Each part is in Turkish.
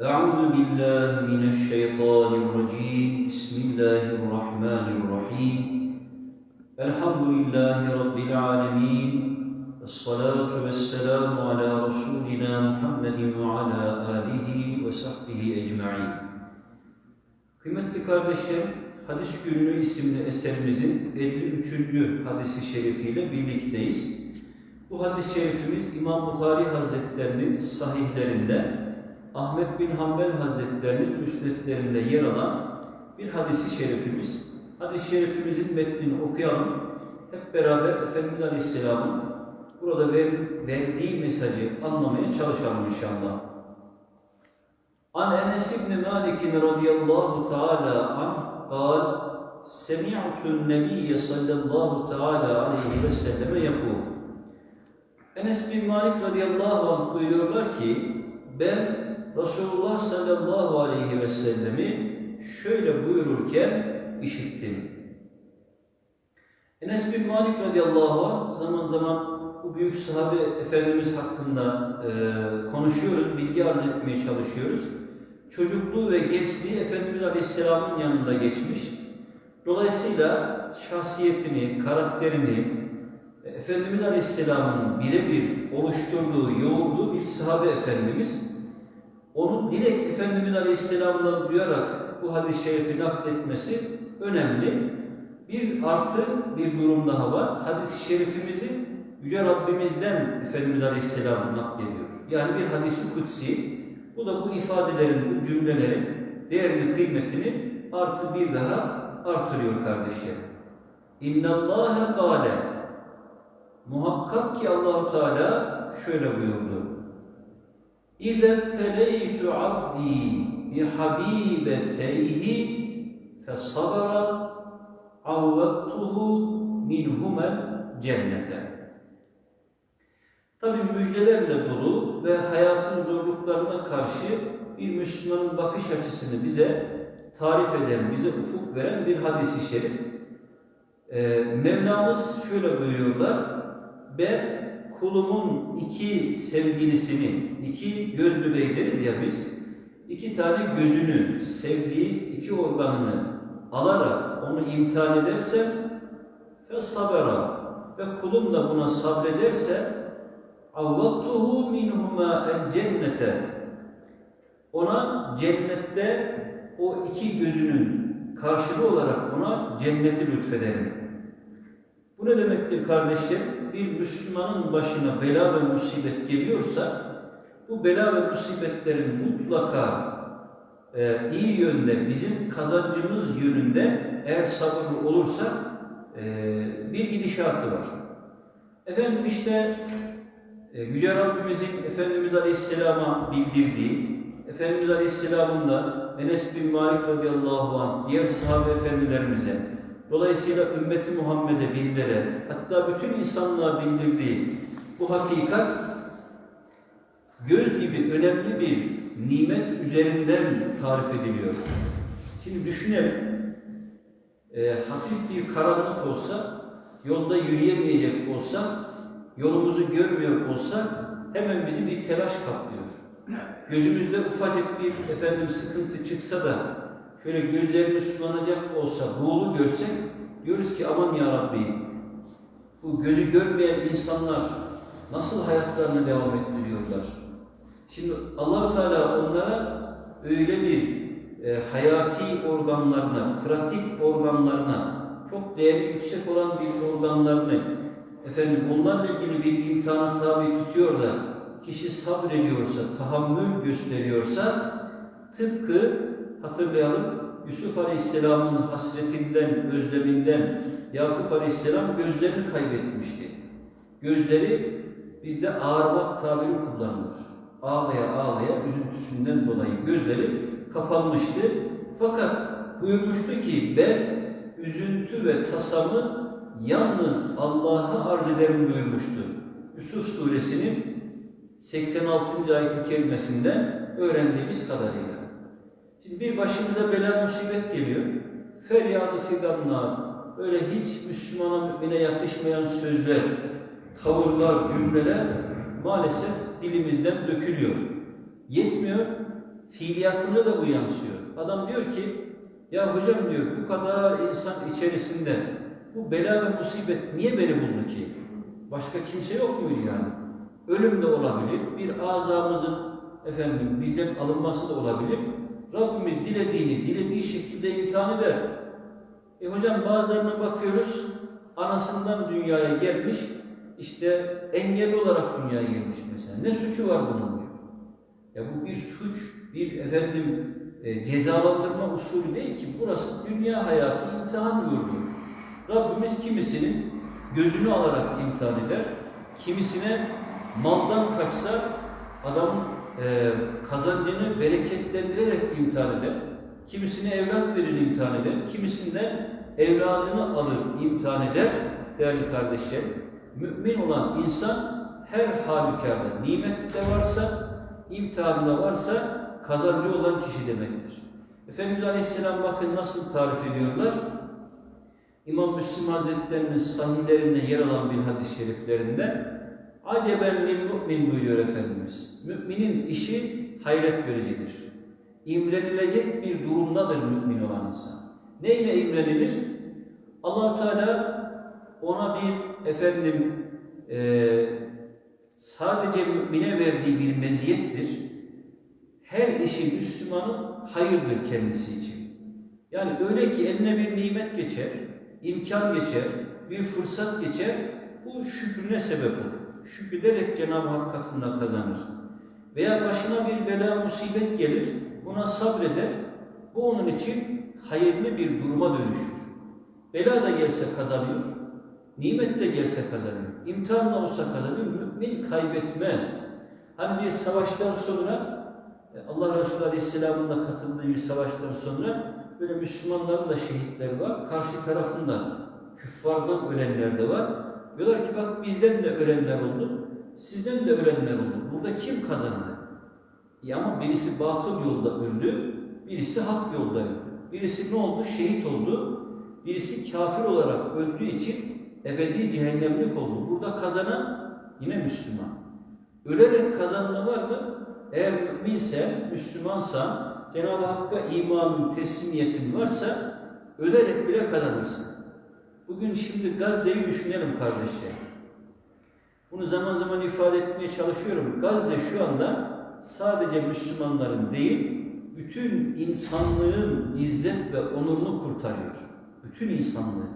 أعوذ بالله من الشيطان الرجيم بسم الله الرحمن الرحيم الحمد لله رب العالمين الصلاة والسلام على رسولنا محمد وعلى آله وصحبه أجمعين Kıymetli kardeşlerim, Hadis Günlüğü isimli eserimizin 53. hadisi şerifiyle birlikteyiz. Bu hadis-i şerifimiz İmam Bukhari Hazretlerinin sahihlerinde, Ahmet bin Hanbel Hazretlerinin müsnetlerinde yer alan bir hadisi şerifimiz. Hadis-i şerifimizin metnini okuyalım. Hep beraber Efendimiz Aleyhisselam'ın burada ver, verdiği mesajı anlamaya çalışalım inşallah. An Enes ibn Malik radıyallahu teala an قال سمعت النبي صلى الله تعالى عليه وسلم يقول Enes bin Malik radıyallahu anh buyuruyorlar ki ben Resulullah sallallahu aleyhi ve sellemi şöyle buyururken işittim. Enes bin Malik radıyallahu anh zaman zaman bu büyük sahabe efendimiz hakkında e, konuşuyoruz, bilgi arz etmeye çalışıyoruz. Çocukluğu ve gençliği Efendimiz Aleyhisselam'ın yanında geçmiş. Dolayısıyla şahsiyetini, karakterini, Efendimiz Aleyhisselam'ın birebir oluşturduğu, yoğurduğu bir sahabe efendimiz, onu direkt Efendimiz Aleyhisselam'dan duyarak bu hadis-i şerifi nakletmesi önemli. Bir artı bir durum daha var. Hadis-i şerifimizi Yüce Rabbimizden Efendimiz Aleyhisselam naklediyor. Yani bir hadis-i kutsi. Bu da bu ifadelerin, bu cümlelerin değerini, kıymetini artı bir daha artırıyor kardeşlerim. İnna Allahe kâle Muhakkak ki Allahu Teala şöyle buyurdu. İze teleytu abdi bi habibeteyhi fesabara minhumel cennete. Tabi müjdelerle dolu ve hayatın zorluklarına karşı bir Müslümanın bakış açısını bize tarif eden, bize ufuk veren bir hadisi şerif. Ee, Mevlamız şöyle buyuruyorlar, ben kulumun iki sevgilisini, iki göz bebeği deriz ya biz, iki tane gözünü, sevdiği iki organını alarak onu imtihan edersem fe sabera ve kulum da buna sabrederse avvattuhu minhuma el cennete ona cennette o iki gözünün karşılığı olarak ona cenneti lütfederim. Bu ne demektir kardeşlerim? Bir Müslümanın başına bela ve musibet geliyorsa bu bela ve musibetlerin mutlaka e, iyi yönde, bizim kazancımız yönünde eğer sabırlı olursak e, bir gidişatı var. Efendim işte e, Yüce Rabbimizin Efendimiz Aleyhisselam'a bildirdiği, Efendimiz Aleyhisselam'ın da Enes bin Malik radıyallahu anh, diğer sahabe efendilerimize, dolayısıyla ümmeti Muhammed'e, bizlere, hatta bütün insanlığa bildirdiği bu hakikat, göz gibi önemli bir nimet üzerinden tarif ediliyor. Şimdi düşünelim, e, hafif bir karanlık olsa, yolda yürüyemeyecek olsa, yolumuzu görmüyor olsa hemen bizi bir telaş kaplıyor. Gözümüzde ufacık bir efendim sıkıntı çıksa da şöyle gözlerimiz sulanacak olsa, buğulu görsek diyoruz ki aman ya Rabbi bu gözü görmeyen insanlar nasıl hayatlarını devam ettiriyorlar? Şimdi allah Teala onlara öyle bir e, hayati organlarına, pratik organlarına, çok değerli yüksek olan bir organlarını efendim onlarla ilgili bir imtihana tabi tutuyor da kişi sabrediyorsa, tahammül gösteriyorsa tıpkı hatırlayalım Yusuf Aleyhisselam'ın hasretinden, özleminden Yakup Aleyhisselam gözlerini kaybetmişti. Gözleri bizde ağırmak tabiri kullanılır. Ağlaya ağlaya üzüntüsünden dolayı gözleri kapanmıştı. Fakat buyurmuştu ki ben üzüntü ve tasamı yalnız Allah'a arz ederim buyurmuştu. Yusuf suresinin 86. ayet-i öğrendiğimiz kadarıyla. Şimdi bir başımıza bela musibet geliyor. Feryadı figanlar, böyle hiç Müslümana mümine yakışmayan sözler, tavırlar, cümleler maalesef dilimizden dökülüyor. Yetmiyor, fiiliyatında da bu yansıyor. Adam diyor ki, ya hocam diyor bu kadar insan içerisinde bu bela ve musibet niye beni buldu ki? Başka kimse yok muydu yani? Ölüm de olabilir, bir azamızın efendim bizden alınması da olabilir. Rabbimiz dilediğini, dilediği şekilde imtihan eder. E hocam bazılarına bakıyoruz, anasından dünyaya gelmiş, işte engelli olarak dünyaya gelmiş mesela. Ne suçu var bunun diyor. Ya bu bir suç, bir efendim e, cezalandırma usulü değil ki. Burası dünya hayatı imtihan yurdu. Rabbimiz kimisinin gözünü alarak imtihan eder, kimisine maldan kaçsa adamın e, kazancını bereketlendirerek imtihan eder. Kimisine evlat verir imtihan eder. Kimisinden evladını alır imtihan eder. Değerli kardeşler, mümin olan insan her halükarda nimette varsa, imtihanında varsa kazancı olan kişi demektir. Efendimiz Aleyhisselam bakın nasıl tarif ediyorlar. İmam Müslim Hazretleri'nin sahihlerinde yer alan bir hadis-i şeriflerinde Aceben lil mümin buyuruyor Efendimiz. Müminin işi hayret vericidir. İmrenilecek bir durumdadır mümin olan insan. Neyle imrenilir? allah Teala ona bir efendim e, sadece mümine verdiği bir meziyettir. Her işi Müslümanın hayırdır kendisi için. Yani öyle ki eline bir nimet geçer, imkan geçer, bir fırsat geçer, bu şükrüne sebep olur. Şükrederek Cenab-ı Hak katında kazanır. Veya başına bir bela musibet gelir, buna sabreder, bu onun için hayırlı bir duruma dönüşür. Bela da gelse kazanıyor, nimet de gelse kazanıyor, imtihan da olsa kazanıyor, mümin kaybetmez. Hani bir savaştan sonra, Allah Resulü Aleyhisselam'ın da katıldığı bir savaştan sonra böyle Müslümanların da şehitleri var, karşı tarafında küffardan ölenler de var. Diyorlar ki bak bizden de ölenler oldu, sizden de ölenler oldu. Burada kim kazandı? Ya ama birisi batıl yolda öldü, birisi hak yolda öldü. Birisi ne oldu? Şehit oldu. Birisi kafir olarak öldüğü için ebedi cehennemlik oldu. Burada kazanan yine Müslüman. Ölerek kazanma var mı? Eğer müminse, Müslümansan, Cenab-ı Hakk'a imanın, teslimiyetin varsa ölerek bile kazanırsın. Bugün şimdi Gazze'yi düşünelim kardeşler. Bunu zaman zaman ifade etmeye çalışıyorum. Gazze şu anda sadece Müslümanların değil, bütün insanlığın izzet ve onurunu kurtarıyor. Bütün insanlığı.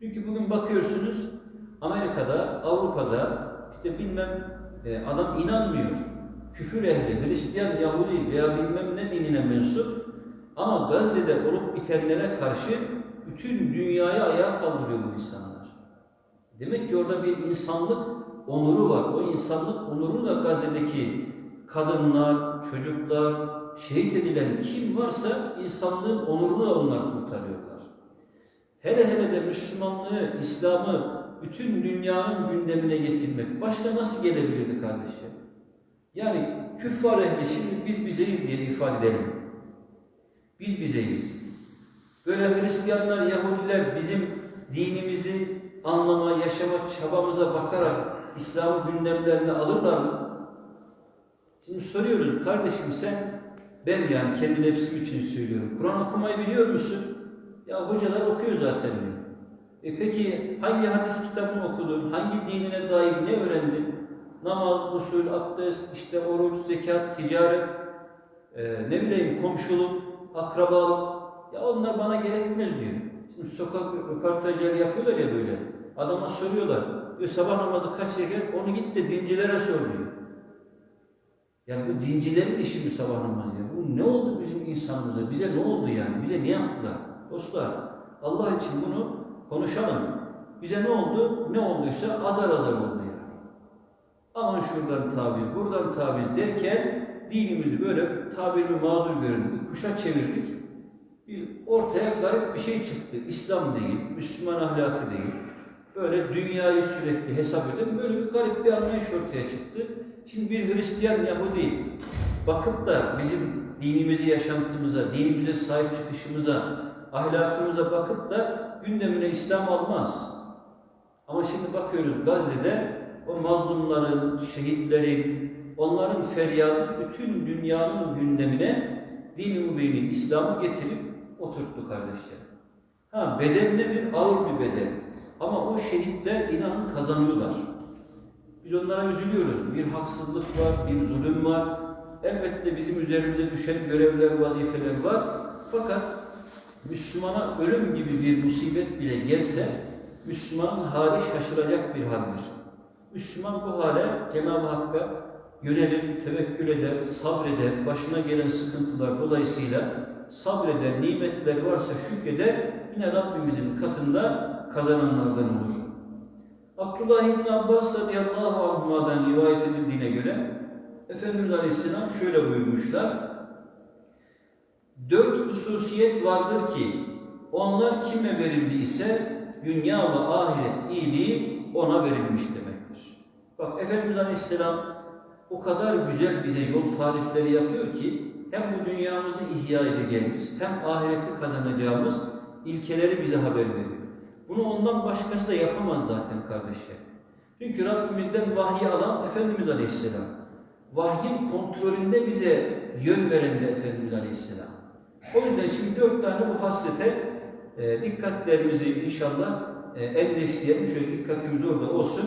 Çünkü bugün bakıyorsunuz Amerika'da, Avrupa'da işte bilmem e, adam inanmıyor. Küfür ehli, Hristiyan, Yahudi veya bilmem ne dinine mensup ama Gazze'de olup bitenlere karşı bütün dünyayı ayağa kaldırıyor bu insanlar. Demek ki orada bir insanlık onuru var. O insanlık onuru da Gazze'deki kadınlar, çocuklar, şehit edilen kim varsa insanlığın onurunu da onlar kurtarıyorlar. Hele hele de Müslümanlığı, İslam'ı bütün dünyanın gündemine getirmek başka nasıl gelebilirdi kardeşim? Yani küffar ehli şimdi biz bizeyiz diye ifade edelim. Biz bizeyiz. Böyle Hristiyanlar, Yahudiler bizim dinimizi anlama, yaşama çabamıza bakarak İslam'ı gündemlerine alırlar mı? Şimdi soruyoruz kardeşim sen, ben yani kendi nefsim için söylüyorum. Kur'an okumayı biliyor musun? Ya hocalar okuyor zaten diyor. E peki hangi hadis kitabını okudun? Hangi dinine dair ne öğrendin? Namaz, usul, abdest, işte oruç, zekat, ticaret, e, ne bileyim komşuluk, akrabalık. Ya onlar bana gerekmez diyor. Şimdi sokak röportajları yapıyorlar ya böyle. Adama soruyorlar. Diyor sabah namazı kaç rekat? Onu git de dincilere sor diyor. Yani bu dincilerin işi mi sabah namazı ya? Bu ne oldu bizim insanımıza? Bize ne oldu yani? Bize ne yaptılar? Dostlar Allah için bunu konuşalım. Bize ne oldu? Ne olduysa azar azar oldu yani. Aman şuradan taviz, buradan taviz derken dinimizi böyle tabirimi mazur görün, bir kuşa çevirdik. Bir ortaya garip bir şey çıktı. İslam değil, Müslüman ahlakı değil. Böyle dünyayı sürekli hesap eden böyle bir garip bir anlayış ortaya çıktı. Şimdi bir Hristiyan Yahudi bakıp da bizim dinimizi yaşantımıza, dinimize sahip çıkışımıza, ahlakımıza bakıp da gündemine İslam almaz. Ama şimdi bakıyoruz Gazze'de o mazlumların, şehitlerin, onların feryadı bütün dünyanın gündemine din-i İslam'ı getirip oturttu kardeşler. Ha bedel nedir? Ağır bir bedel. Ama o şehitler inanın kazanıyorlar. Biz onlara üzülüyoruz. Bir haksızlık var, bir zulüm var. Elbette bizim üzerimize düşen görevler, vazifeler var. Fakat Müslümana ölüm gibi bir musibet bile gelse, Müslümanın hali şaşıracak bir haldir. Müslüman bu hale Cenab-ı Hakk'a yönelir, tevekkül eder, sabreder, başına gelen sıkıntılar dolayısıyla sabreder, nimetler varsa şükreder, yine Rabbimizin katında kazananlardan olur. Abdullah İbni Abbas radıyallahu anhuma'dan rivayet edildiğine göre Efendimiz Aleyhisselam şöyle buyurmuşlar. Dört hususiyet vardır ki onlar kime verildi ise dünya ve ahiret iyiliği ona verilmiş demektir. Bak Efendimiz Aleyhisselam o kadar güzel bize yol tarifleri yapıyor ki hem bu dünyamızı ihya edeceğimiz hem ahireti kazanacağımız ilkeleri bize haber veriyor. Bunu ondan başkası da yapamaz zaten kardeşler. Çünkü Rabbimizden vahiy alan Efendimiz Aleyhisselam. Vahyin kontrolünde bize yön veren de Efendimiz Aleyhisselam. O yüzden şimdi dört tane bu hasrete e, dikkatlerimizi inşallah e, endeksleyelim. Şöyle dikkatimiz orada olsun.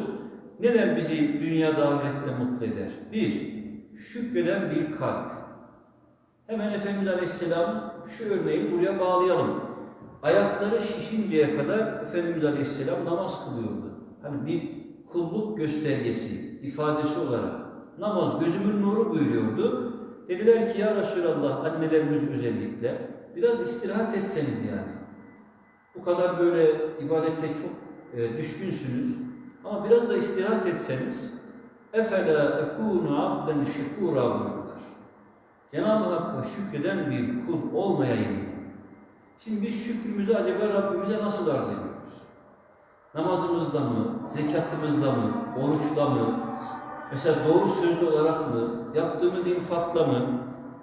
Neler bizi dünyada ahirette mutlu eder? Bir, şükreden bir kalp. Hemen Efendimiz Aleyhisselam şu örneği buraya bağlayalım. Ayakları şişinceye kadar Efendimiz Aleyhisselam namaz kılıyordu. Hani bir kulluk göstergesi, ifadesi olarak namaz gözümün nuru buyuruyordu. Dediler ki ya Resulallah annelerimiz özellikle biraz istirahat etseniz yani. Bu kadar böyle ibadete çok e, düşkünsünüz ama biraz da istirahat etseniz efela ekunu abden şekura buyurdular. Cenab-ı Hakk'a şükreden bir kul olmayayım? Şimdi biz şükrümüzü acaba Rabbimize nasıl arz ediyoruz? Namazımızda mı, zekatımızda mı, oruçla mı, mesela doğru sözlü olarak mı, yaptığımız infakla mı,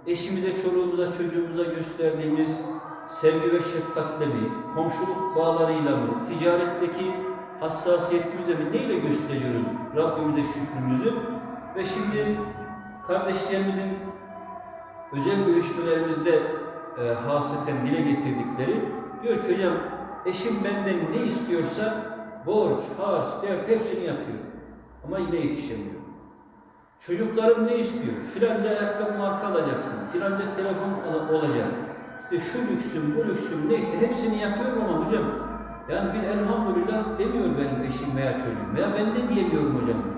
eşimize, çoluğumuza, çocuğumuza gösterdiğimiz sevgi ve şefkatle mi, komşuluk bağlarıyla mı, ticaretteki hassasiyetimizle mi, neyle gösteriyoruz Rabbimize şükrümüzü? Ve şimdi kardeşlerimizin özel görüşmelerimizde e, hasreten dile getirdikleri diyor ki hocam eşim benden ne istiyorsa borç, harç, dert hepsini yapıyor. Ama yine yetişemiyor. Çocuklarım ne istiyor? Filanca ayakkabı marka alacaksın, filanca telefon olacak. İşte şu lüksüm, bu lüksüm neyse hepsini yapıyorum ama hocam yani bir elhamdülillah demiyor benim eşim veya çocuğum veya ben de diyemiyorum hocam.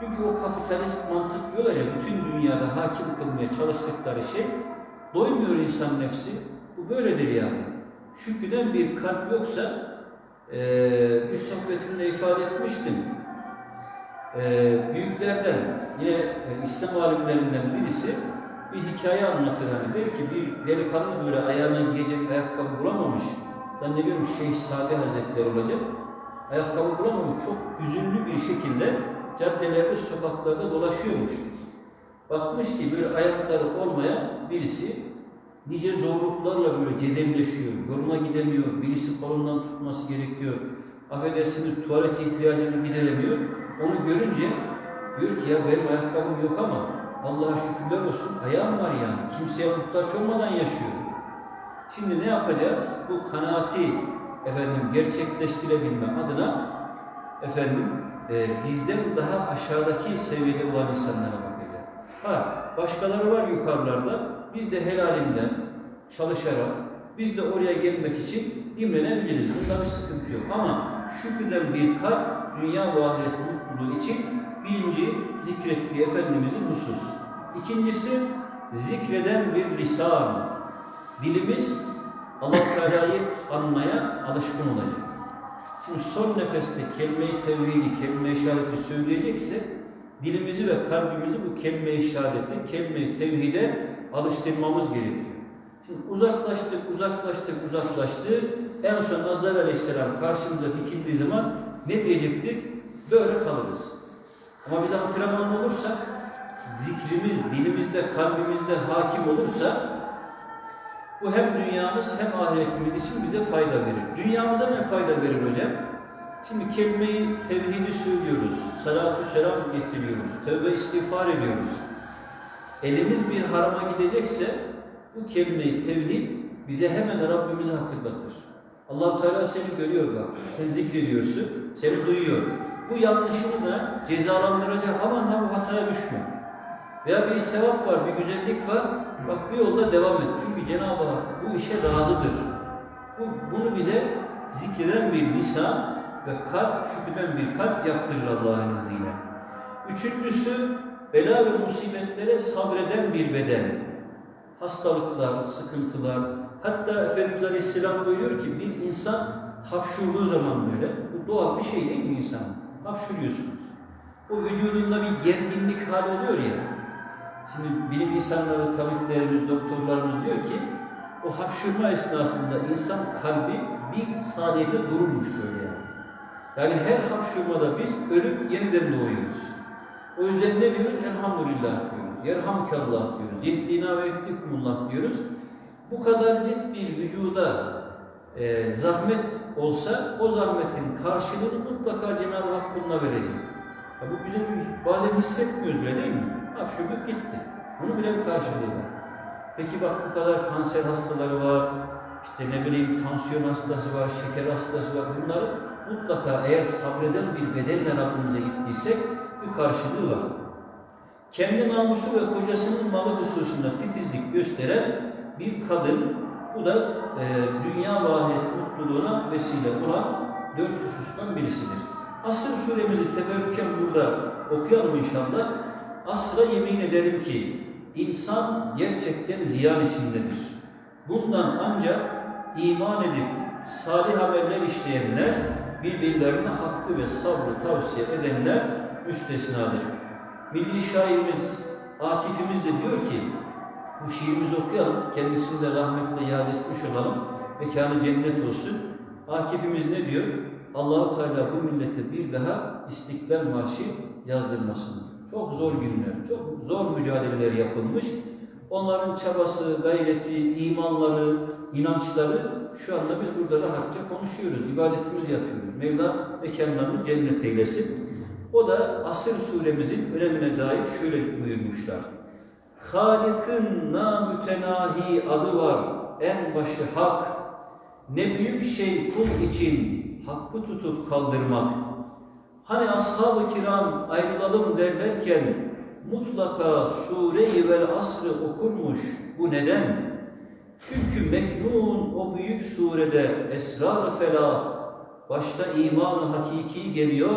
Çünkü o kapitalist mantık diyorlar ya bütün dünyada hakim kılmaya çalıştıkları şey doymuyor insan nefsi. Bu böyledir yani. Şükreden bir kalp yoksa eee bir sohbetimde ifade etmiştim. Eee büyüklerden yine e, İslam alimlerinden birisi bir hikaye anlatır hani der ki bir delikanlı böyle ayağına giyecek ayakkabı bulamamış. Zannediyorum Şeyh Sadi Hazretleri olacak. Ayakkabı bulamamış. Çok hüzünlü bir şekilde caddelerde, sokaklarda dolaşıyormuş. Bakmış ki böyle ayakları olmayan birisi nice zorluklarla böyle cedemleşiyor. Yoluna gidemiyor. Birisi kolundan tutması gerekiyor. Affedersiniz tuvalet ihtiyacını gideremiyor. Onu görünce diyor ki ya benim ayakkabım yok ama Allah'a şükürler olsun ayağım var yani. Kimseye muhtaç olmadan yaşıyor. Şimdi ne yapacağız? Bu kanaati efendim gerçekleştirebilme adına efendim e, bizden daha aşağıdaki seviyede olan insanlara bakacağız. Ha, başkaları var yukarılarda. Biz de helalinden çalışarak biz de oraya gelmek için imrenebiliriz. Bunda bir sıkıntı yok. Ama şükreden bir kalp dünya ve ahiret mutluluğu için birinci zikrettiği Efendimizin husus. İkincisi zikreden bir lisan. Dilimiz Allah Teala'yı anmaya alışkın olacak. Şimdi son nefeste kelime-i tevhidi, kelime-i şehadeti söyleyecekse dilimizi ve kalbimizi bu kelime-i şehadete, kelime-i tevhide alıştırmamız gerekiyor. Şimdi uzaklaştık, uzaklaştık, uzaklaştık. En son Azrail Aleyhisselam karşımıza dikildiği zaman ne diyecektik? Böyle kalırız. Ama biz antrenman olursak, zikrimiz dilimizde, kalbimizde hakim olursa bu hem dünyamız hem ahiretimiz için bize fayda verir. Dünyamıza ne fayda verir hocam? Şimdi kelime-i tevhidi söylüyoruz, salatu selam getiriyoruz, tövbe istiğfar ediyoruz. Elimiz bir harama gidecekse bu kelime-i tevhid bize hemen Rabbimizi hatırlatır. allah Teala seni görüyor bak, sen zikrediyorsun, seni duyuyor. Bu yanlışını da cezalandıracak aman ha bu hataya düşme. Veya bir sevap var, bir güzellik var, bak bu yolda devam et. Çünkü Cenab-ı Hak bu işe razıdır. Bu, bunu bize zikreden bir lisan ve kalp, şükreden bir kalp yaptırır Allah'ın izniyle. Üçüncüsü, bela ve musibetlere sabreden bir beden. Hastalıklar, sıkıntılar, hatta Efendimiz Aleyhisselam buyuruyor ki bir insan hapşurduğu zaman böyle, bu doğal bir şey değil mi insan? Hapşuruyorsunuz. O vücudunda bir gerginlik hali oluyor ya, Şimdi bilim insanları, tabiplerimiz, doktorlarımız diyor ki o hapşurma esnasında insan kalbi bir saniyede dururmuş böyle yani. Yani her hapşurmada biz ölüp yeniden doğuyoruz. O yüzden ne diyoruz? Elhamdülillah diyoruz. Yerhamkallah diyoruz. Yehdina ve yehdikumullah diyoruz. Bu kadarcık bir vücuda e, zahmet olsa o zahmetin karşılığını mutlaka Cenab-ı Hak kuluna verecek. Ya bu bizim bazen hissetmiyoruz böyle değil mi? Hapşurduk gitti. Bunu bile bir karşılığı var. Peki bak bu kadar kanser hastaları var, işte ne bileyim tansiyon hastası var, şeker hastası var. Bunları mutlaka eğer sabreden bir bedenle Rabbimize gittiysek bir karşılığı var. Kendi namusu ve kocasının malı hususunda titizlik gösteren bir kadın, bu da e, dünya ve mutluluğuna vesile olan dört husustan birisidir. Asır suremizi teberrüken burada okuyalım inşallah. Asra yemin ederim ki insan gerçekten ziyan içindedir. Bundan ancak iman edip salih ameller işleyenler, birbirlerine hakkı ve sabrı tavsiye edenler müstesnadır. Milli şairimiz Akif'imiz de diyor ki, bu şiirimizi okuyalım, kendisini de rahmetle yad etmiş olalım, mekanı cennet olsun. Akif'imiz ne diyor? Allahu Teala bu millete bir daha İstiklal Marşı yazdırmasın. Çok zor günler, çok zor mücadeleler yapılmış. Onların çabası, gayreti, imanları, inançları şu anda biz burada rahatça konuşuyoruz, ibadetimizi yapıyoruz. Mevla mekanlarını cennet eylesin. O da Asır suremizin önemine dair şöyle buyurmuşlar. Halik'in namütenahi adı var, en başı hak. Ne büyük şey kul için hakkı tutup kaldırmak. Hani ashab-ı kiram ayrılalım derlerken mutlaka sure-i vel asrı okurmuş. Bu neden? Çünkü Meknun o büyük surede esrar-ı felah, başta iman-ı hakiki geliyor,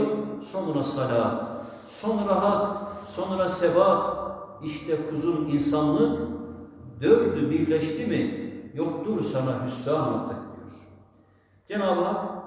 sonra salah, sonra hak, sonra sebat, işte kuzun insanlık, dördü birleşti mi, yoktur sana hüsran artık diyor. Cenab-ı Hak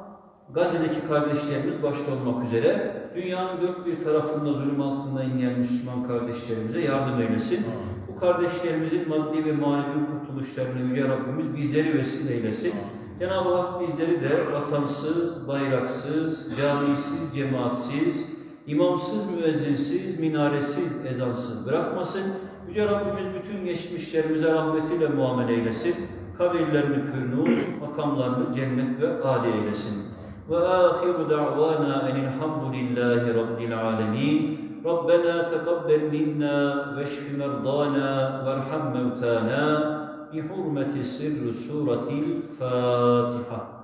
Gazze'deki kardeşlerimiz başta olmak üzere dünyanın dört bir tarafında zulüm altında inleyen Müslüman kardeşlerimize yardım eylesin. Bu kardeşlerimizin maddi ve manevi kurtuluşlarını Yüce Rabbimiz bizleri vesile eylesin. Cenab-ı Hak bizleri de vatansız, bayraksız, camisiz, cemaatsiz, imamsız, müezzinsiz, minaresiz, ezansız bırakmasın. Yüce Rabbimiz bütün geçmişlerimize rahmetiyle muamele eylesin. Kabirlerini pür nur, makamlarını cennet ve âli eylesin. وآخر دعوانا أن الحمد لله رب العالمين. ربنا تقبل منا واشف مرضانا وارحم موتانا. بحرمة سر سورة الفاتحة.